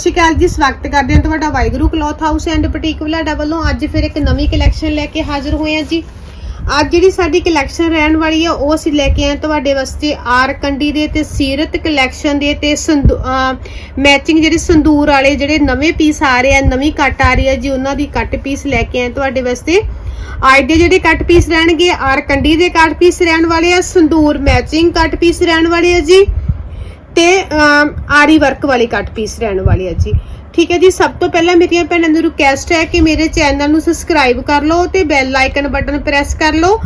ਸਤਿ ਸ਼੍ਰੀ ਅਕਾਲ ਜੀ, ਸਵਾਗਤ ਕਰਦੇ ਹਾਂ ਤੁਹਾਡਾ Waheguru cloth house and boutique Valada ਵੱਲੋਂ ਅੱਜ ਫਿਰ ਇੱਕ ਨਵੀਂ ਕਲੈਕਸ਼ਨ ਲੈ ਕੇ ਹਾਜ਼ਰ ਹੋਏ ਹਾਂ ਜੀ। ਅੱਜ ਜਿਹੜੀ ਸਾਡੀ ਕਲੈਕਸ਼ਨ ਰਹਿਣ ਵਾਲੀ ਹੈ ਉਹ ਅਸੀਂ ਲੈ ਕੇ ਆਏ ਤੁਹਾਡੇ ਵਾਸਤੇ ਆਰ ਕੰਡੀ ਦੇ ਤੇ ਸੀਰਤ ਕਲੈਕਸ਼ਨ ਦੇ ਤੇ ਮੈਚਿੰਗ ਜਿਹੜੇ ਸੰਦੂਰ ਵਾਲੇ ਜਿਹੜੇ ਨਵੇਂ ਪੀਸ ਆ ਰਹੇ ਆ, ਨਵੀਂ ਕੱਟ ਆ ਰਹੀ ਹੈ ਜੀ, ਉਹਨਾਂ ਦੀ ਕੱਟ ਪੀਸ ਲੈ ਕੇ ਆਏ ਤੁਹਾਡੇ ਵਾਸਤੇ। ਅੱਜ ਦੇ ਜਿਹੜੇ ਕੱਟ ਪੀਸ ਰਹਿਣਗੇ ਆਰ ਕੰਡੀ ਦੇ ਕੱਟ ਪੀਸ ਰਹਿਣ ਵਾਲੇ ਆ, ਸੰਦੂਰ ਮੈਚਿੰਗ ਕੱਟ ਪੀਸ ਰਹਿਣ ਵਾਲੇ ਆ ਜੀ। ਤੇ ਆਰੀ ਵਰਕ ਵਾਲੀ ਕੱਟ ਪੀਸ ਰਹਿਣ ਵਾਲੀ ਹੈ ਜੀ। ਠੀਕ ਹੈ ਜੀ, ਸਭ ਤੋਂ ਪਹਿਲਾਂ ਮੇਰੀਆਂ ਭੈਣਾਂ ਨੂੰ ਰਿਕੁਐਸਟ ਹੈ ਕਿ ਮੇਰੇ ਚੈਨਲ ਨੂੰ ਸਬਸਕ੍ਰਾਈਬ ਕਰ ਲਓ ਤੇ ਬੈਲ ਆਈਕਨ ਬਟਨ ਪ੍ਰੈਸ ਕਰ ਲਓ,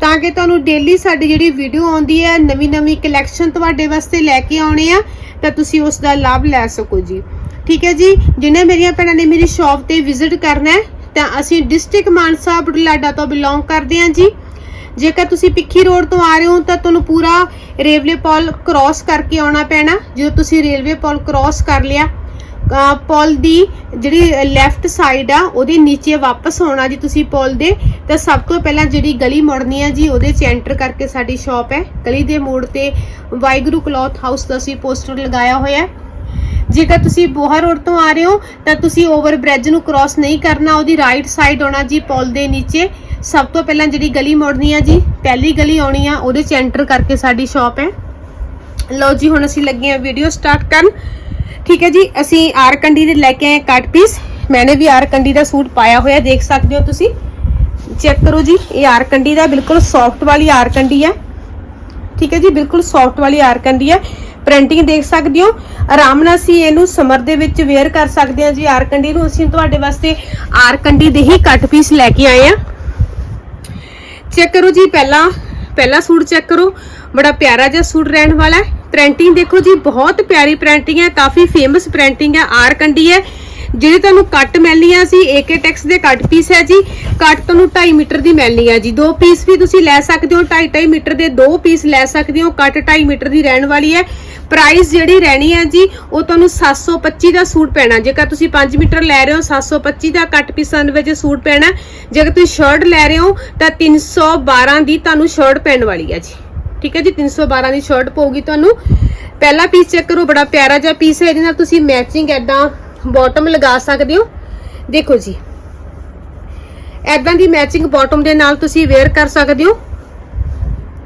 ਤਾਂ ਕਿ ਤੁਹਾਨੂੰ ਡੇਲੀ ਸਾਡੀ ਜਿਹੜੀ ਵੀਡੀਓ ਆਉਂਦੀ ਹੈ ਨਵੀਂ ਨਵੀਂ ਕਲੈਕਸ਼ਨ ਤੁਹਾਡੇ ਵਾਸਤੇ ਲੈ ਕੇ ਆਉਣੇ ਆ, ਤਾਂ ਤੁਸੀਂ ਉਸ ਦਾ ਲਾਭ ਲੈ ਸਕੋ ਜੀ। ਠੀਕ ਹੈ ਜੀ ਜਿਨ੍ਹਾਂ ਮੇਰੀਆਂ ਭੈਣਾਂ ਨੇ ਮੇਰੀ ਸ਼ਾਪ ਤੇ ਵਿਜ਼ਿਟ ਕਰਨਾ ਹੈ, ਤਾਂ ਅਸੀਂ ਡਿਸਟ੍ਰਿਕਟ ਮਾਨਸਾ ਬੁਢਲਾਡਾ ਤੋਂ ਬਿਲੋਂਗ ਕਰਦੇ ਹਾਂ ਜੀ। ਜੇਕਰ ਤੁਸੀਂ ਪਿੱਖੀ ਰੋਡ ਤੋਂ ਆ ਰਹੇ ਹੋ, ਤਾਂ ਤੁਹਾਨੂੰ ਪੂਰਾ ਰੇਲਵੇ ਪੁਲ ਕ੍ਰਾਸ ਕਰਕੇ ਆਉਣਾ ਪੈਣਾ। ਜਦੋਂ ਤੁਸੀਂ ਰੇਲਵੇ ਪੁਲ ਕ੍ਰਾਸ ਕਰ ਲਿਆ ਪੁਲ ਦੀ ਜਿਹੜੀ ਲੈਫਟ ਸਾਈਡ ਆ, ਉਹਦੇ ਨੀਚੇ ਵਾਪਸ ਆਉਣਾ ਜੀ ਤੁਸੀਂ ਪੁਲ ਦੇ। ਤਾਂ ਸਭ ਤੋਂ ਪਹਿਲਾਂ ਜਿਹੜੀ ਗਲੀ ਮੁੜਨੀ ਆ ਜੀ, ਉਹਦੇ 'ਚ ਐਂਟਰ ਕਰਕੇ ਸਾਡੀ ਸ਼ਾਪ ਹੈ। ਗਲੀ ਦੇ ਮੋੜ ਤੇ ਵਾਹਿਗੁਰੂ ਕਲੌਥ ਹਾਊਸ ਦਾ ਅਸੀਂ ਪੋਸਟਰ ਲਗਾਇਆ ਹੋਇਆ ਹੈ। ਜੇਕਰ ਤੁਸੀਂ ਬੋਹਾ ਰੋਡ ਤੋਂ ਆ ਰਹੇ ਹੋ, ਤਾਂ ਤੁਸੀਂ ਓਵਰ ਬ੍ਰਿਜ ਨੂੰ ਕ੍ਰਾਸ ਨਹੀਂ ਕਰਨਾ, ਉਹਦੀ ਰਾਈਟ ਸਾਈਡ ਆਉਣਾ ਜੀ ਪੁਲ ਦੇ ਨੀਚੇ। ਸਭ ਤੋਂ ਪਹਿਲਾਂ ਜਿਹੜੀ ਗਲੀ ਮੋੜਨੀ ਆ ਜੀ, ਪਹਿਲੀ ਗਲੀ ਆਉਣੀ ਆ, ਉਹਦੇ 'ਚ ਐਂਟਰ ਕਰਕੇ ਸਾਡੀ ਸ਼ਾਪ ਹੈ। ਲਓ ਜੀ, ਹੁਣ ਅਸੀਂ ਲੱਗੇ ਆ ਵੀਡੀਓ ਸਟਾਰਟ ਕਰਨ। ਠੀਕ ਹੈ ਜੀ, ਅਸੀਂ ਆਰ ਕੰਡੀ ਦੇ ਲੈ ਕੇ ਆਏ ਕੱਟ ਪੀਸ ਮੈਨੇ ਵੀ ਆਰ ਕੰਡੀ ਦਾ ਸੂਟ ਪਾਇਆ ਹੋਇਆ, ਦੇਖ ਸਕਦੇ ਹੋ ਤੁਸੀਂ। ਚੈੱਕ ਕਰੋ ਜੀ, ਇਹ ਆਰ ਕੰਡੀ ਦਾ ਬਿਲਕੁਲ ਸੌਫਟ ਵਾਲੀ ਆਰ ਕੰਡੀ ਹੈ। ਠੀਕ ਹੈ ਜੀ, ਬਿਲਕੁਲ ਸੌਫਟ ਵਾਲੀ ਆਰ ਕੰਡੀ ਹੈ। ਪ੍ਰਿੰਟਿੰਗ ਦੇਖ ਸਕਦੇ ਹੋ। ਆਰਾਮ ਨਾਲ ਅਸੀਂ ਇਹਨੂੰ ਸਮਰ ਦੇ ਵਿੱਚ ਵੇਅਰ ਕਰ ਸਕਦੇ ਹਾਂ ਜੀ ਆਰ ਕੰਡੀ ਨੂੰ। ਅਸੀਂ ਤੁਹਾਡੇ ਵਾਸਤੇ ਆਰ ਕੰਡੀ ਦੇ ਹੀ ਕੱਟ ਪੀਸ ਲੈ ਕੇ ਆਏ ਆ ਚੈੱਕ ਕਰੋ ਜੀ, ਪਹਿਲਾ ਪਹਿਲਾ ਸੂਟ ਚੈੱਕ ਕਰੋ। ਬੜਾ ਪਿਆਰਾ ਜਿਹਾ ਸੂਟ ਰਹਿਣ ਵਾਲਾ ਹੈ। ਪ੍ਰਿੰਟਿੰਗ ਦੇਖੋ ਜੀ, ਬਹੁਤ ਪਿਆਰੀ ਪ੍ਰਿੰਟਿੰਗ ਹੈ, ਕਾਫੀ ਫੇਮਸ ਪ੍ਰਿੰਟਿੰਗ ਹੈ, ਆਰ ਕੰਡੀ ਹੈ। ਜਿਹੜੇ ਤੁਹਾਨੂੰ ਕੱਟ ਮਿਲਣੀਆਂ ਸੀ ਏਕੇ ਟੈਕਸ ਦੇ ਕੱਟ ਪੀਸ ਹੈ ਜੀ। ਕੱਟ ਤੁਹਾਨੂੰ 2.5 ਮੀਟਰ ਦੀ ਮਿਲਣੀ ਹੈ ਜੀ। ਦੋ ਪੀਸ ਵੀ ਤੁਸੀਂ ਲੈ ਸਕਦੇ ਹੋ 2.5 ਮੀਟਰ ਦੇ ਦੋ ਪੀਸ ਲੈ ਸਕਦੇ ਹੋ ਕੱਟ 2.5 ਮੀਟਰ ਦੀ ਰਹਿਣ ਵਾਲੀ ਹੈ। ਪ੍ਰਾਈਸ ਜਿਹੜੀ ਰਹਿਣੀ ਹੈ ਜੀ, ਉਹ ਤੁਹਾਨੂੰ 725 ਦਾ ਸੂਟ ਪੈਣਾ। ਜੇਕਰ ਤੁਸੀਂ 5 ਮੀਟਰ ਲੈ ਰਹੇ ਹੋ 725 ਦਾ ਕੱਟ ਪੀਸਾਂ ਦੇ ਵਿੱਚ ਸੂਟ ਪੈਣਾ ਜੇਕਰ ਤੁਸੀਂ ਸ਼ਰਟ ਲੈ ਰਹੇ ਹੋ, ਤਾਂ 312 ਦੀ ਤੁਹਾਨੂੰ ਸ਼ਰਟ ਪੈਣ ਵਾਲੀ ਹੈ ਜੀ। ਠੀਕ ਹੈ ਜੀ 312 ਦੀ ਸ਼ਰਟ ਪਊਗੀ ਤੁਹਾਨੂੰ। ਪਹਿਲਾ ਪੀਸ ਚੈੱਕ ਕਰੋ, ਬੜਾ ਪਿਆਰਾ ਜਿਹਾ ਪੀਸ ਹੈ, ਇਹਦੇ ਨਾਲ ਤੁਸੀਂ ਮੈਚਿੰਗ ਐਦਾਂ ਬਾਟਮ ਲਗਾ ਸਕਦੇ ਹੋ। ਦੇਖੋ ਜੀ। ਐਦਾਂ ਦੀ ਮੈਚਿੰਗ ਬਾਟਮ ਦੇ ਨਾਲ ਤੁਸੀਂ ਵੇਅਰ ਕਰ ਸਕਦੇ ਹੋ।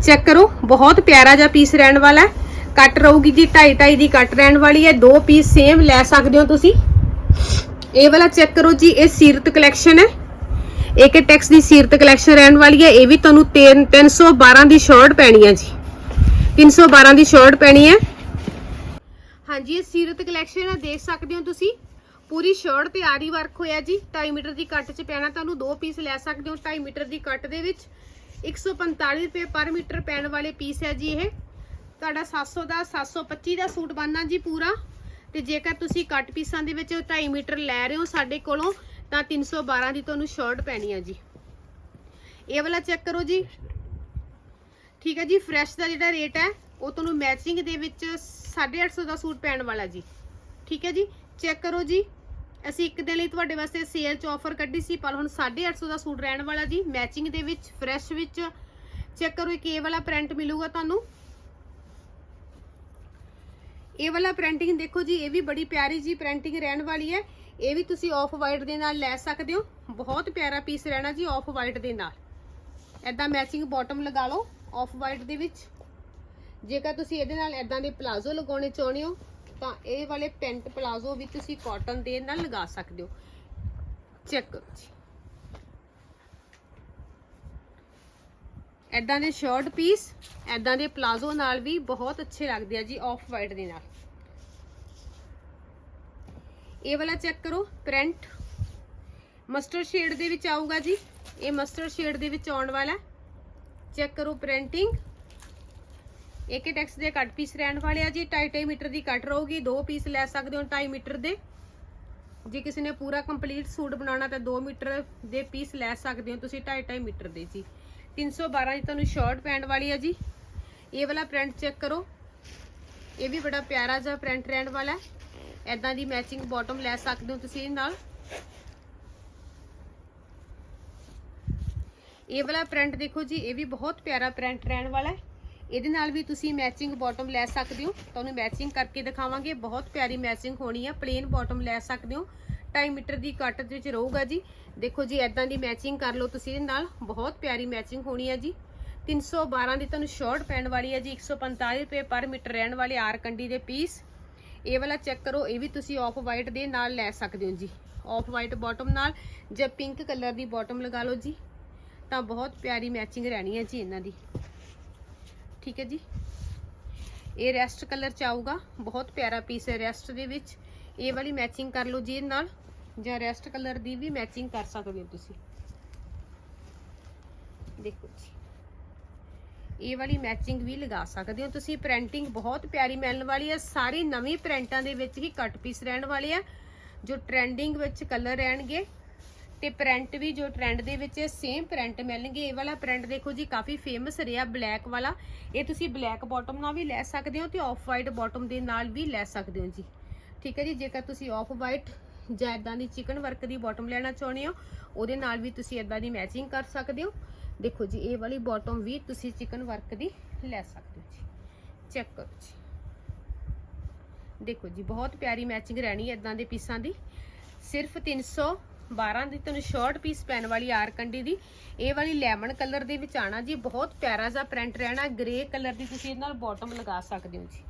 ਚੈੱਕ ਕਰੋ, ਬਹੁਤ ਪਿਆਰਾ ਜਿਹਾ ਪੀਸ ਰਹਿਣ ਵਾਲਾ ਹੈ। ਕੱਟ ਰਹੂਗੀ ਜੀ 2.5 2.5 ਦੀ ਕੱਟ ਰਹਿਣ ਵਾਲੀ ਹੈ। ਦੋ ਪੀਸ ਸੇਮ ਲੈ ਸਕਦੇ ਹੋ ਤੁਸੀਂ। ਇਹ ਵਾਲਾ ਚੈੱਕ ਕਰੋ ਜੀ, ਇਹ ਸੀਰਤ ਕਲੈਕਸ਼ਨ ਹੈ। ਏਕੇ ਟੈਕਸ ਦੀ ਸੀਰਤ ਕਲੈਕਸ਼ਨ ਰਹਿਣ ਵਾਲੀ ਹੈ। ਇਹ ਵੀ ਤੁਹਾਨੂੰ 3 312 ਦੀ ਸ਼ਰਟ ਪੈਣੀ ਹੈ ਜੀ। 312 ਦੀ ਸ਼ਰਟ ਪੈਣੀ ਹੈ। ਹਾਂਜੀ, ਇਹ ਸੀਰਤ ਕਲੈਕਸ਼ਨ ਹੈ। ਦੇਖ ਸਕਦੇ ਹੋ ਤੁਸੀਂ। ਪੂਰੀ ਸ਼ਰਟ ਤੇ ਆਰੀ ਵਰਕ ਹੋਇਆ ਜੀ। 2.5 ਮੀਟਰ ਦੀ ਕੱਟ 'ਚ ਪੈਣਾ ਤੁਹਾਨੂੰ। ਦੋ ਪੀਸ ਲੈ ਸਕਦੇ ਹੋ 2.5 ਮੀਟਰ ਦੀ ਕੱਟ ਦੇ ਵਿੱਚ। 145 ਰੁਪਏ ਪਰ ਮੀਟਰ ਪੈਣ ਵਾਲੇ ਪੀਸ ਹੈ ਜੀ ਇਹ। ਤੁਹਾਡਾ 700 ਦਾ 725 ਦਾ ਸੂਟ ਬਣਨਾ ਜੀ ਪੂਰਾ। ਤੇ ਜੇਕਰ ਤੁਸੀਂ ਕੱਟ ਪੀਸਾਂ ਦੇ ਵਿੱਚ 2.5 ਮੀਟਰ ਲੈ ਰਹੇ ਹੋ ਸਾਡੇ ਕੋਲੋਂ, ਤਾਂ 312 ਦੀ ਤੁਹਾਨੂੰ ਸ਼ਰਟ ਪੈਣੀ ਹੈ ਜੀ। ਇਹ ਵਾਲਾ ਚੈੱਕ ਕਰੋ ਜੀ। ਠੀਕ ਹੈ ਜੀ ਫਰੈਸ਼ ਦਾ ਜਿਹੜਾ ਰੇਟ ਹੈ, ਉਹ ਤੁਹਾਨੂੰ ਮੈਚਿੰਗ ਦੇ ਵਿੱਚ 850 ਦਾ ਸੂਟ ਪੈਣ ਵਾਲਾ ਜੀ। ਠੀਕ ਹੈ ਜੀ ਚੈੱਕ ਕਰੋ ਜੀ। ਅਸੀਂ ਇੱਕ ਦਿਨ ਲਈ ਤੁਹਾਡੇ ਵਾਸਤੇ ਸੇਲ 'ਚ ਆਫਰ ਕੱਢੀ ਸੀ, ਪਰ ਹੁਣ 850 ਦਾ ਸੂਟ ਰਹਿਣ ਵਾਲਾ ਜੀ ਮੈਚਿੰਗ ਦੇ ਵਿੱਚ ਫਰੈਸ਼ ਵਿੱਚ। ਚੈੱਕ ਕਰੋ ਇੱਕ ਇਹ ਵਾਲਾ ਪ੍ਰਿੰਟ ਮਿਲੂਗਾ ਤੁਹਾਨੂੰ। ਇਹ ਵਾਲਾ ਪ੍ਰਿੰਟਿੰਗ ਦੇਖੋ ਜੀ, ਇਹ ਵੀ ਬੜੀ ਪਿਆਰੀ ਜੀ ਪ੍ਰਿੰਟਿੰਗ ਰਹਿਣ ਵਾਲੀ ਹੈ। ਇਹ ਵੀ ਤੁਸੀਂ ਆਫ ਵਾਈਟ ਦੇ ਨਾਲ ਲੈ ਸਕਦੇ ਹੋ। ਬਹੁਤ ਪਿਆਰਾ ਪੀਸ ਰਹਿਣਾ ਜੀ ਆਫ ਵਾਈਟ ਦੇ ਨਾਲ। ਐਦਾਂ ਮੈਚਿੰਗ ਬਾਟਮ ਲਗਾ ਲਓ ਆਫ ਵਾਈਟ ਦੇ ਵਿੱਚ। ਜੇਕਰ ਤੁਸੀਂ ਇਹਦੇ ਨਾਲ ਐਦਾਂ ਦੇ ਪਲਾਜ਼ੋ ਲਗਾਉਣੇ ਚਾਹੁੰਦੇ ਹੋ, ਤਾਂ ਇਹ ਵਾਲੇ ਪੈਂਟ ਪਲਾਜ਼ੋ ਵੀ ਤੁਸੀਂ ਕਾਟਨ ਦੇ ਨਾਲ ਲਗਾ ਸਕਦੇ ਹੋ। ਚੈੱਕ ਕਰੋ ਜੀ। ਐਦਾਂ ਦੇ ਸ਼ਰਟ ਪੀਸ ਐਦਾਂ ਦੇ ਪਲਾਜ਼ੋ ਨਾਲ ਵੀ ਬਹੁਤ ਅੱਛੇ ਲੱਗਦੇ ਆ ਜੀ ਆਫ ਵਾਈਟ ਦੇ ਨਾਲ। ਇਹ ਵਾਲਾ ਚੈੱਕ ਕਰੋ ਪ੍ਰਿੰਟ ਮਸਟਰਡ ਸ਼ੇਡ ਦੇ ਵਿੱਚ ਆਊਗਾ ਜੀ, ਇਹ ਮਸਟਰਡ ਸ਼ੇਡ ਦੇ ਵਿੱਚ ਆਉਣ ਵਾਲਾ। ਚੈੱਕ ਕਰੋ ਪ੍ਰਿੰਟਿੰਗ ਇੱਕ ਟੈਕਸ ਦੇ ਕੱਟ ਪੀਸ ਰਹਿਣ ਵਾਲੇ ਆ ਜੀ 2.5 ਮੀਟਰ ਦੀ ਕੱਟ ਰਹੂਗੀ, ਦੋ ਪੀਸ ਲੈ ਸਕਦੇ ਹੋ 2.5 ਮੀਟਰ ਦੇ। ਜੇ ਕਿਸੇ ਨੇ ਪੂਰਾ ਕੰਪਲੀਟ ਸੂਟ ਬਣਾਉਣਾ ਤਾਂ 2 ਮੀਟਰ ਦੇ ਪੀਸ ਲੈ ਸਕਦੇ ਹੋ ਤੁਸੀਂ 2.5 ਮੀਟਰ ਦੇ ਜੀ। 312 ਦੀ ਤੁਹਾਨੂੰ ਸ਼ਰਟ ਪੈਣ ਵਾਲੀ ਹੈ ਜੀ। ਇਹ ਵਾਲਾ ਪ੍ਰਿੰਟ ਚੈੱਕ ਕਰੋ। ਇਹ ਵੀ ਬੜਾ ਪਿਆਰਾ ਜਿਹਾ ਪ੍ਰਿੰਟ ਰਹਿਣ ਵਾਲਾ ਹੈ। ਐਦਾਂ ਦੀ ਮੈਚਿੰਗ ਬਾਟਮ ਲੈ ਸਕਦੇ ਹੋ ਤੁਸੀਂ ਇਹ ਨਾਲ। ਇਹ ਵਾਲਾ ਪ੍ਰਿੰਟ ਦੇਖੋ ਜੀ, ਇਹ ਵੀ ਬਹੁਤ ਪਿਆਰਾ ਪ੍ਰਿੰਟ ਰਹਿਣ ਵਾਲਾ ਹੈ। ਇਹਦੇ ਨਾਲ ਵੀ ਤੁਸੀਂ ਮੈਚਿੰਗ ਬਾਟਮ ਲੈ ਸਕਦੇ ਹੋ। ਤੁਹਾਨੂੰ ਮੈਚਿੰਗ ਕਰਕੇ ਦਿਖਾਵਾਂਗੇ। ਬਹੁਤ ਪਿਆਰੀ ਮੈਚਿੰਗ ਹੋਣੀ ਹੈ ਪਲੇਨ ਬਾਟਮ ਲੈ ਸਕਦੇ ਹੋ। 2.5 ਮੀਟਰ ਦੀ ਕੱਟ ਦੇ ਵਿੱਚ ਰਹੂਗਾ ਜੀ। ਦੇਖੋ ਜੀ ਐਦਾਂ ਦੀ ਮੈਚਿੰਗ ਕਰ ਲਓ ਤੁਸੀਂ ਇਹਦੇ ਨਾਲ। ਬਹੁਤ ਪਿਆਰੀ ਮੈਚਿੰਗ ਹੋਣੀ ਹੈ ਜੀ। 312 ਦੀ ਤੁਹਾਨੂੰ ਸ਼ਾਰਟ ਪੈਣ ਵਾਲੀ ਹੈ ਜੀ 145 ਰੁਪਏ ਪਰ ਮੀਟਰ ਰਹਿਣ ਵਾਲੇ ਆਰ ਕੰਡੀ ਦੇ ਪੀਸ ਇਹ ਵਾਲਾ ਚੈੱਕ ਕਰੋ, ਇਹ ਵੀ ਤੁਸੀਂ ਆਫ ਵਾਈਟ ਦੇ ਨਾਲ ਲੈ ਸਕਦੇ ਹੋ ਜੀ। ਆਫ ਵਾਈਟ ਬਾਟਮ ਨਾਲ ਜਾਂ ਪਿੰਕ ਕਲਰ ਦੀ ਬਾਟਮ ਲਗਾ ਲਓ ਜੀ। ਤਾਂ ਬਹੁਤ ਪਿਆਰੀ ਮੈਚਿੰਗ ਰਹਿਣੀ ਹੈ ਜੀ ਇਹਨਾਂ ਦੀ। ਠੀਕ ਹੈ ਜੀ? ਇਹ ਰੈਸਟ ਕਲਰ ਚ ਆਊਗਾ। ਬਹੁਤ ਪਿਆਰਾ ਪੀਸ ਹੈ ਰੈਸਟ ਦੇ ਵਿੱਚ। ਇਹ ਵਾਲੀ ਮੈਚਿੰਗ ਕਰ ਲਓ ਜੀ ਇਹਦੇ ਨਾਲ। ਜਾਂ ਰੈਸਟ ਕਲਰ ਦੀ ਵੀ ਮੈਚਿੰਗ ਕਰ ਸਕਦੇ ਹੋ ਤੁਸੀਂ। ਦੇਖੋ ਜੀ। ਇਹ ਵਾਲੀ ਮੈਚਿੰਗ ਵੀ ਲਗਾ ਸਕਦੇ ਹੋ ਤੁਸੀਂ। ਪ੍ਰਿੰਟਿੰਗ ਬਹੁਤ ਪਿਆਰੀ, ਮਿਲਣ ਵਾਲੀ ਹੈ। ਸਾਰੀ ਨਵੀਂ ਪ੍ਰਿੰਟਾਂ ਦੇ ਵਿੱਚ ਹੀ ਕੱਟ ਪੀਸ ਰਹਿਣ ਵਾਲੇ ਆ। ਜੋ ਟ੍ਰੈਂਡਿੰਗ ਵਿੱਚ ਕਲਰ ਰਹਿਣਗੇ ਤੇ ਪ੍ਰਿੰਟ ਵੀ ਜੋ ਟ੍ਰੈਂਡ ਦੇ ਵਿੱਚ ਸੇਮ ਪ੍ਰਿੰਟ ਮਿਲਣਗੇ। ਇਹ ਵਾਲਾ ਪ੍ਰਿੰਟ ਦੇਖੋ ਜੀ, ਕਾਫੀ ਫੇਮਸ ਰਿਹਾ ਬਲੈਕ ਵਾਲਾ। ਇਹ ਤੁਸੀਂ ਬਲੈਕ ਬਾਟਮ ਨਾਲ ਵੀ ਲੈ ਸਕਦੇ ਹੋ ਤੇ ਆਫ ਵਾਈਟ ਬਾਟਮ ਦੇ ਨਾਲ ਵੀ ਲੈ ਸਕਦੇ ਹੋ ਜੀ। ਠੀਕ ਹੈ ਜੀ, ਜੇਕਰ ਤੁਸੀਂ ਆਫ ਵਾਈਟ ਜਾਂ ਇਦਾਂ ਦੀ ਚਿਕਨ ਵਰਕ ਦੀ ਬਾਟਮ ਲੈਣਾ ਚਾਹੁੰਦੇ ਹੋ, ਉਹਦੇ ਨਾਲ ਵੀ ਤੁਸੀਂ ਇਦਾਂ ਦੀ ਮੈਚਿੰਗ ਕਰ ਸਕਦੇ ਹੋ। ਦੇਖੋ ਜੀ, ਇਹ ਵਾਲੀ ਬਾਟਮ ਵੀ ਤੁਸੀਂ ਚਿਕਨ ਵਰਕ ਦੀ ਲੈ ਸਕਦੇ ਹੋ ਜੀ। ਚੈੱਕ ਕਰੋ ਜੀ। ਦੇਖੋ ਜੀ, ਬਹੁਤ ਪਿਆਰੀ ਮੈਚਿੰਗ ਰਹਿਣੀ ਹੈ ਇਦਾਂ ਦੇ ਪੀਸਾਂ ਦੀ। ਸਿਰਫ 312 ਦੀ ਤੁਹਾਨੂੰ ਸ਼ਾਰਟ ਪੀਸ ਪੈਣ ਵਾਲੀ ਆਰ ਕੰਡੀ ਦੀ। ਇਹ ਵਾਲੀ ਲੈਮਨ ਕਲਰ ਦੇ ਵਿੱਚ ਆਣਾ ਜੀ, ਬਹੁਤ ਪਿਆਰਾ ਜਿਹਾ ਪ੍ਰਿੰਟ ਰਹਿਣਾ ਗ੍ਰੇ ਕਲਰ ਦੀ ਤੁਸੀਂ ਇਹਦੇ ਨਾਲ ਬਾਟਮ ਲਗਾ ਸਕਦੇ ਹੋ ਜੀ।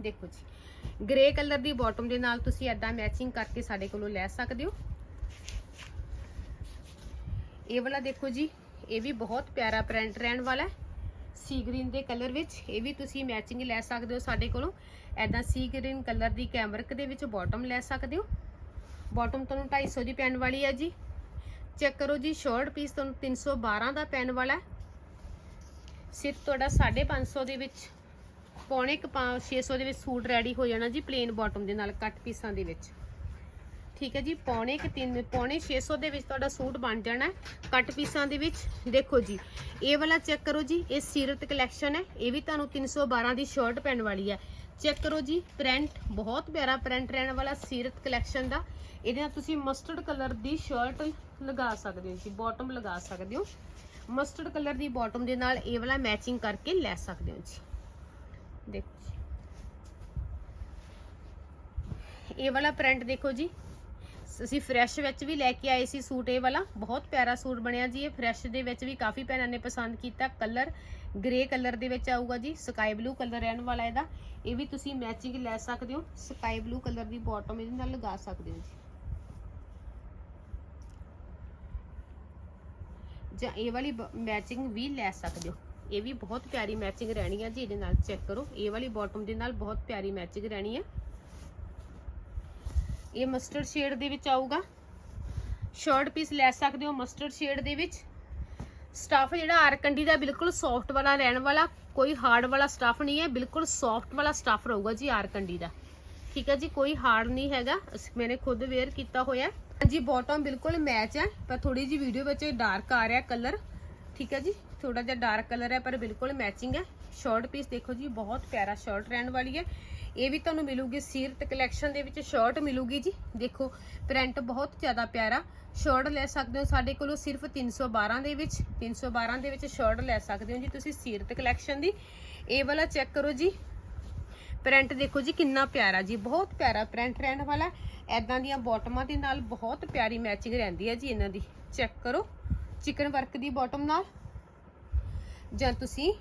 ਦੇਖੋ ਜੀ ਗ੍ਰੇ ਕਲਰ ਦੀ ਬਾਟਮ ਦੇ ਨਾਲ ਤੁਸੀਂ ਐਦਾਂ ਮੈਚਿੰਗ ਕਰਕੇ ਸਾਡੇ ਕੋਲੋਂ ਲੈ ਸਕਦੇ ਹੋ। ਇਹ ਵਾਲਾ ਦੇਖੋ ਜੀ, ਇਹ ਵੀ ਬਹੁਤ ਪਿਆਰਾ ਪ੍ਰਿੰਟ ਰਹਿਣ ਵਾਲਾ ਹੈ। ਸੀ ਗ੍ਰੀਨ ਦੇ ਕਲਰ ਵਿੱਚ ਇਹ ਵੀ ਤੁਸੀਂ ਮੈਚਿੰਗ ਲੈ ਸਕਦੇ ਹੋ ਸਾਡੇ ਕੋਲੋਂ। ਐਦਾਂ ਸੀ ਗ੍ਰੀਨ ਕਲਰ ਦੀ ਕੈਮਰਕ ਦੇ ਵਿੱਚ ਬਾਟਮ ਲੈ ਸਕਦੇ ਹੋ। ਬਾਟਮ ਤੁਹਾਨੂੰ 250 ਦੀ ਪੈਣ ਵਾਲੀ ਹੈ ਜੀ। ਚੈੱਕ ਕਰੋ ਜੀ ਸ਼ਾਰਟ ਪੀਸ ਤੁਹਾਨੂੰ 312 ਦਾ ਪੈਣ ਵਾਲਾ ਹੈ। ਸਿਰਫ ਤੁਹਾਡਾ 550 ਦੇ ਵਿੱਚ। ਪੌਣੇ ਕੁ ਪਾ- 600 ਦੇ ਵਿੱਚ ਸੂਟ ਰੈਡੀ ਹੋ ਜਾਣਾ ਜੀ ਪਲੇਨ ਬਾਟਮ ਦੇ ਨਾਲ ਕੱਟ ਪੀਸਾਂ ਦੇ ਵਿੱਚ। ਠੀਕ ਹੈ ਜੀ, ਪੌਣੇ ਕਿ 3 ਪੌਣੇ 600 ਦੇ ਵਿੱਚ ਤੁਹਾਡਾ ਸੂਟ ਬਣ ਜਾਣਾ ਕੱਟ ਪੀਸਾਂ ਦੇ ਵਿੱਚ। ਦੇਖੋ ਜੀ, ਇਹ ਵਾਲਾ ਚੈੱਕ ਕਰੋ ਜੀ, ਇਹ ਸੀਰਤ ਕਲੈਕਸ਼ਨ ਹੈ, ਇਹ ਵੀ ਤੁਹਾਨੂੰ 312 ਦੀ ਸ਼ਰਟ ਪੈਣ ਵਾਲੀ ਹੈ। ਚੈੱਕ ਕਰੋ ਜੀ ਪ੍ਰਿੰਟ ਬਹੁਤ ਪਿਆਰਾ ਪ੍ਰਿੰਟ ਰਹਿਣ ਵਾਲਾ ਸੀਰਤ ਕਲੈਕਸ਼ਨ ਦਾ। ਇਹਦੇ ਨਾਲ ਤੁਸੀਂ ਮਸਟਰਡ ਕਲਰ ਦੀ ਸ਼ਰਟ ਲਗਾ ਸਕਦੇ ਹੋ ਜੀ ਬਾਟਮ ਲਗਾ ਸਕਦੇ ਹੋ। ਮਸਟਰਡ ਕਲਰ ਦੀ ਬਾਟਮ ਦੇ ਨਾਲ ਇਹ ਵਾਲਾ ਮੈਚਿੰਗ ਕਰਕੇ ਲੈ ਸਕਦੇ ਹੋ ਜੀ। ਦੇਖੋ ਜੀ ਇਹ ਵਾਲਾ ਪ੍ਰਿੰਟ ਦੇਖੋ ਜੀ ਅਸੀਂ ਫਰੈਸ਼ ਵਿੱਚ ਵੀ ਲੈ ਕੇ ਆਏ ਸੀ ਸੂਟ ਇਹ ਵਾਲਾ ਬਹੁਤ ਪਿਆਰਾ ਸੂਟ ਬਣਿਆ ਜੀ ਇਹ ਫਰੈਸ਼ ਦੇ ਵਿੱਚ ਵੀ ਕਾਫੀ ਭੈਣਾਂ ਨੇ ਪਸੰਦ ਕੀਤਾ ਕਲਰ ਗ੍ਰੇ ਕਲਰ ਦੇ ਵਿੱਚ ਆਊਗਾ ਜੀ ਸਕਾਈ ਬਲੂ ਕਲਰ ਰਹਿਣ ਵਾਲਾ ਇਹਦਾ ਇਹ ਵੀ ਤੁਸੀਂ ਮੈਚਿੰਗ ਲੈ ਸਕਦੇ ਹੋ ਸਕਾਈ ਬਲੂ ਕਲਰ ਦੀ ਬਾਟਮ ਇਹਦੇ ਨਾਲ ਲਗਾ ਸਕਦੇ ਹੋ ਜੀ ਜਾਂ ਇਹ ਵਾਲੀ ਮੈਚਿੰਗ ਵੀ ਲੈ ਸਕਦੇ ਹੋ ਇਹ ਵੀ ਬਹੁਤ ਪਿਆਰੀ ਮੈਚਿੰਗ ਰਹਿਣੀ ਹੈ ਜੀ, ਇਹਦੇ ਨਾਲ ਚੈੱਕ ਕਰੋ। ਇਹ ਵਾਲੀ ਬਾਟਮ ਦੇ ਨਾਲ ਬਹੁਤ ਪਿਆਰੀ ਮੈਚਿੰਗ ਰਹਿਣੀ ਹੈ ਇਹ ਮਸਟਰਡ ਸ਼ੇਡ ਦੇ ਵਿੱਚ ਆਊਗਾ। ਸ਼ਾਰਟ ਪੀਸ ਲੈ ਸਕਦੇ ਹੋ ਮਸਟਰਡ ਸ਼ੇਡ ਦੇ ਵਿੱਚ। ਸਟਫ ਜਿਹੜਾ ਆਰਕੰਡੀ ਦਾ ਬਿਲਕੁਲ ਸੌਫਟ ਵਾਲਾ ਰਹਿਣ ਵਾਲਾ, ਕੋਈ ਹਾਰਡ ਵਾਲਾ ਸਟਫ ਨਹੀਂ ਹੈ, ਬਿਲਕੁਲ ਸੌਫਟ ਵਾਲਾ ਸਟਫ ਰਹੂਗਾ ਜੀ ਆਰਕੰਡੀ ਦਾ। ਠੀਕ ਹੈ ਜੀ, ਕੋਈ ਹਾਰਡ ਨਹੀਂ ਹੈਗਾ। ਅਸੀਂ- ਖੁਦ ਵੇਅਰ ਕੀਤਾ ਹੋਇਆ। ਹੈ ਜੀ ਬਾਟਮ ਬਿਲਕੁਲ ਮੈਚ ਹੈ, ਪਰ ਥੋੜੀ ਜੀ ਵੀਡੀਓ ਵਿੱਚ ਡਾਰਕ ਆ ਰਿਹਾ ਕਲਰ ਠੀਕ ਹੈ ਜੀ? ਥੋੜਾ ਜਿਹਾ ਡਾਰਕ ਕਲਰ ਹੈ, ਪਰ ਬਿਲਕੁਲ ਮੈਚਿੰਗ ਹੈ। ਸ਼ਾਰਟ ਪੀਸ ਦੇਖੋ ਜੀ, ਬਹੁਤ ਪਿਆਰਾ ਸ਼ਰਟ ਰਹਿਣ ਵਾਲੀ ਹੈ। ਇਹ ਵੀ ਤੁਹਾਨੂੰ ਮਿਲੂਗੀ ਸੀਰਤ ਕਲੈਕਸ਼ਨ ਦੇ ਵਿੱਚ ਸ਼ਰਟ ਮਿਲੂਗੀ ਜੀ। ਦੇਖੋ ਪ੍ਰਿੰਟ ਬਹੁਤ ਜ਼ਿਆਦਾ ਪਿਆਰਾ। ਸ਼ਰਟ ਲੈ ਸਕਦੇ ਹੋ ਸਾਡੇ ਕੋਲੋਂ ਸਿਰਫ 312 ਦੇ ਵਿੱਚ। 312 ਦੇ ਵਿੱਚ ਸ਼ਰਟ ਲੈ ਸਕਦੇ ਹੋ ਜੀ ਤੁਸੀਂ ਸੀਰਤ ਕਲੈਕਸ਼ਨ ਦੀ। ਇਹ ਵਾਲਾ ਚੈੱਕ ਕਰੋ ਜੀ। ਪ੍ਰਿੰਟ ਦੇਖੋ ਜੀ, ਕਿੰਨਾ ਪਿਆਰਾ ਜੀ। ਬਹੁਤ ਪਿਆਰਾ ਪ੍ਰਿੰਟ ਰਹਿਣ ਵਾਲਾ ਐਦਾਂ ਦੀਆਂ ਬਾਟਮਾਂ ਦੇ ਨਾਲ ਬਹੁਤ ਪਿਆਰੀ ਮੈਚਿੰਗ ਰਹਿੰਦੀ ਹੈ ਜੀ ਇਹਨਾਂ ਦੀ। ਚੈੱਕ ਕਰੋ। ਚਿਕਨ ਵਰਕ ਦੀ ਬਾਟਮ ਨਾਲ। ਜਾਂ ਤੁਸੀਂ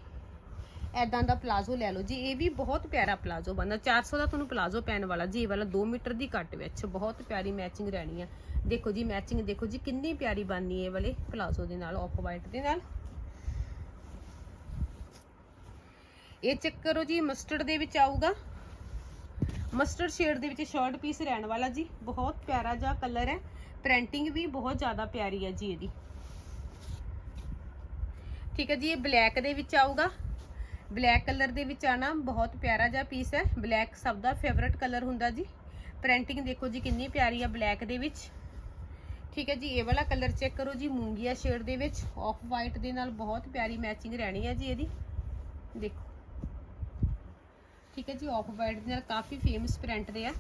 ਐਦਾਂ ਦਾ ਪਲਾਜ਼ੋ ਲੈ ਲਓ। ਜੀ, ਇਹ ਵੀ ਬਹੁਤ ਪਿਆਰਾ ਪਲਾਜ਼ੋ ਬਣਦਾ। 400 ਦਾ ਤੁਹਾਨੂੰ ਪਲਾਜ਼ੋ ਪੈਣ ਵਾਲਾ। ਜੀ, ਇਹ ਵਾਲਾ 2 ਮੀਟਰ ਦੀ ਕੱਟ ਵਿੱਚ। ਬਹੁਤ ਪਿਆਰੀ ਮੈਚਿੰਗ ਰਹਿਣੀ ਆ। ਦੇਖੋ ਜੀ ਮੈਚਿੰਗ ਦੇਖੋ ਜੀ, ਕਿੰਨੀ ਪਿਆਰੀ ਬਣਨੀ ਇਹ ਵਾਲੇ ਪਲਾਜ਼ੋ ਦੇ ਨਾਲ ਆਫ ਵਾਈਟ ਦੇ ਨਾਲ। ਇਹ ਚੈੱਕ ਕਰੋ ਜੀ ਮਸਟਰਡ ਦੇ ਵਿੱਚ ਆਊਗਾ। ਮਸਟਰਡ ਸ਼ੇਡ ਦੇ ਵਿੱਚ ਸ਼ਰਟ ਪੀਸ ਰਹਿਣ ਵਾਲਾ ਜੀ। ਬਹੁਤ ਪਿਆਰਾ ਜਿਹਾ ਕਲਰ ਹੈ। ਪ੍ਰਿੰਟਿੰਗ ਵੀ ਬਹੁਤ ਜ਼ਿਆਦਾ ਪਿਆਰੀ ਹੈ ਜੀ ਇਹਦੀ। ਠੀਕ ਹੈ ਜੀ, ਇਹ ਬਲੈਕ ਦੇ ਵਿੱਚ ਆਊਗਾ। ਬਲੈਕ ਕਲਰ ਦੇ ਵਿੱਚ ਆਣਾ ਬਹੁਤ ਪਿਆਰਾ ਜਿਹਾ ਪੀਸ ਹੈ। ਬਲੈਕ ਸਭ ਦਾ ਫੇਵਰਿਟ ਕਲਰ ਹੁੰਦਾ ਜੀ। ਪ੍ਰਿੰਟਿੰਗ ਦੇਖੋ ਜੀ, ਕਿੰਨੀ ਪਿਆਰੀ ਆ ਬਲੈਕ ਦੇ ਵਿੱਚ। ਠੀਕ ਹੈ ਜੀ, ਇਹ ਵਾਲਾ ਕਲਰ ਚੈੱਕ ਕਰੋ ਜੀ, ਮੂੰਗੀਆ ਸ਼ੇਡ ਦੇ ਵਿੱਚ। ਆਫ ਵਾਈਟ ਦੇ ਨਾਲ ਬਹੁਤ ਪਿਆਰੀ ਮੈਚਿੰਗ ਰਹਿਣੀ ਹੈ ਜੀ ਇਹਦੀ। ਦੇਖੋ। ਠੀਕ ਹੈ ਜੀ ਆਫ ਵਾਈਟ ਦੇ ਨਾਲ ਕਾਫੀ ਫੇਮਸ ਪ੍ਰਿੰਟ ਦੇ ਆ।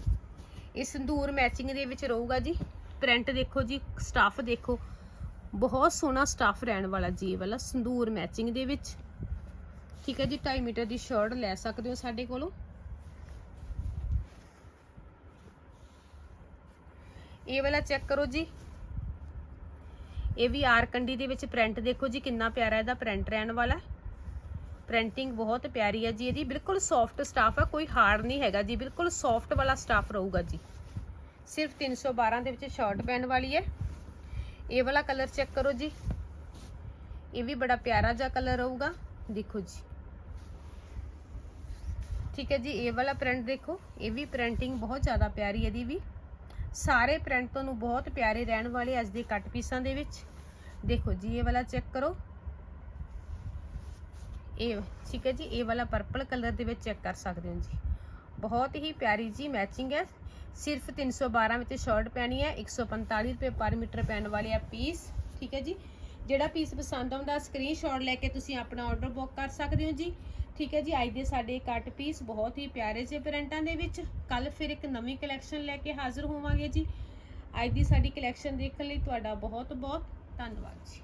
ਇਹ ਸੰਧੂਰ ਮੈਚਿੰਗ ਦੇ ਵਿੱਚ ਰਹੂਗਾ ਜੀ। ਪ੍ਰਿੰਟ ਦੇਖੋ ਜੀ ਸਟਾਫ ਦੇਖੋ। ਬਹੁਤ ਸੋਹਣਾ ਸਟਾਫ ਰਹਿਣ ਵਾਲਾ ਜੀ ਇਹ ਵਾਲਾ ਸੰਦੂਰ ਮੈਚਿੰਗ ਦੇ ਵਿੱਚ। ਠੀਕ ਹੈ ਜੀ 2.5 ਮੀਟਰ ਦੀ ਸ਼ਰਟ ਲੈ ਸਕਦੇ ਹੋ ਸਾਡੇ ਕੋਲੋਂ। ਇਹ ਵਾਲਾ ਚੈੱਕ ਕਰੋ ਜੀ। ਇਹ ਵੀ ਆਰ ਕੰਡੀ ਦੇ ਵਿੱਚ ਪ੍ਰਿੰਟ ਦੇਖੋ ਜੀ, ਕਿੰਨਾ ਪਿਆਰਾ ਇਹਦਾ ਪ੍ਰਿੰਟ ਰਹਿਣ ਵਾਲਾ। ਪ੍ਰਿੰਟਿੰਗ ਬਹੁਤ ਪਿਆਰੀ ਹੈ ਜੀ ਇਹਦੀ। ਬਿਲਕੁਲ ਸੌਫਟ ਸਟਾਫ ਹੈ ਕੋਈ ਹਾਰਡ ਨਹੀਂ ਹੈਗਾ ਜੀ। ਬਿਲਕੁਲ ਸੌਫਟ ਵਾਲਾ ਸਟਾਫ ਰਹੂਗਾ ਜੀ। ਸਿਰਫ 312 ਦੇ ਵਿੱਚ ਸ਼ਾਰਟ ਪੈਣ ਵਾਲੀ ਹੈ। ਇਹ ਵਾਲਾ ਕਲਰ ਚੈੱਕ ਕਰੋ ਜੀ। ਇਹ ਵੀ ਬੜਾ ਪਿਆਰਾ ਜਿਹਾ ਕਲਰ ਰਹੂਗਾ ਦੇਖੋ ਜੀ। ਠੀਕ ਹੈ ਜੀ, ਇਹ ਵਾਲਾ ਪ੍ਰਿੰਟ ਦੇਖੋ। ਇਹ ਵੀ ਪ੍ਰਿੰਟਿੰਗ ਬਹੁਤ ਜ਼ਿਆਦਾ ਪਿਆਰੀ ਹੈ ਇਹਦੀ ਵੀ। ਸਾਰੇ ਪ੍ਰਿੰਟ ਤੁਹਾਨੂੰ ਬਹੁਤ ਪਿਆਰੇ ਰਹਿਣ ਵਾਲੇ ਅੱਜ ਦੇ ਕੱਟ ਪੀਸਾਂ ਦੇ ਵਿੱਚ। ਦੇਖੋ ਜੀ, ਇਹ ਵਾਲਾ ਚੈੱਕ ਕਰੋ। ਇਹ, ਠੀਕ ਹੈ ਜੀ, ਇਹ ਵਾਲਾ ਪਰਪਲ ਕਲਰ ਦੇ ਵਿੱਚ ਚੈੱਕ ਕਰ ਸਕਦੇ ਹੋ ਜੀ। ਬਹੁਤ ਹੀ ਪਿਆਰੀ ਜੀ ਮੈਚਿੰਗ ਹੈ। ਸਿਰਫ 312 ਵਿੱਚ ਸ਼ਰਟ ਪੈਣੀ ਹੈ। 145 ਰੁਪਏ ਪਰ ਮੀਟਰ ਪੈਣ ਵਾਲੇ ਆ ਪੀਸ ਠੀਕ ਹੈ ਜੀ? ਜਿਹੜਾ ਪੀਸ ਪਸੰਦ ਆਉਂਦਾ ਸਕਰੀਨਸ਼ਾਟ ਲੈ ਕੇ ਤੁਸੀਂ ਆਪਣਾ ਆਰਡਰ ਬੁੱਕ ਕਰ ਸਕਦੇ ਹੋ ਜੀ। ਠੀਕ ਹੈ ਜੀ ਅੱਜ ਦੇ ਸਾਡੇ ਕੱਟ ਪੀਸ ਬਹੁਤ ਹੀ ਪਿਆਰੇ ਜਿਹੇ ਪ੍ਰਿੰਟਾਂ ਦੇ ਵਿੱਚ। ਕੱਲ ਫਿਰ ਇੱਕ ਨਵੀਂ ਕਲੈਕਸ਼ਨ ਲੈ ਕੇ ਹਾਜ਼ਰ ਹੋਵਾਂਗੇ ਜੀ। ਅੱਜ ਦੀ ਸਾਡੀ ਕਲੈਕਸ਼ਨ ਦੇਖਣ ਲਈ ਤੁਹਾਡਾ ਬਹੁਤ ਬਹੁਤ ਧੰਨਵਾਦ ਜੀ।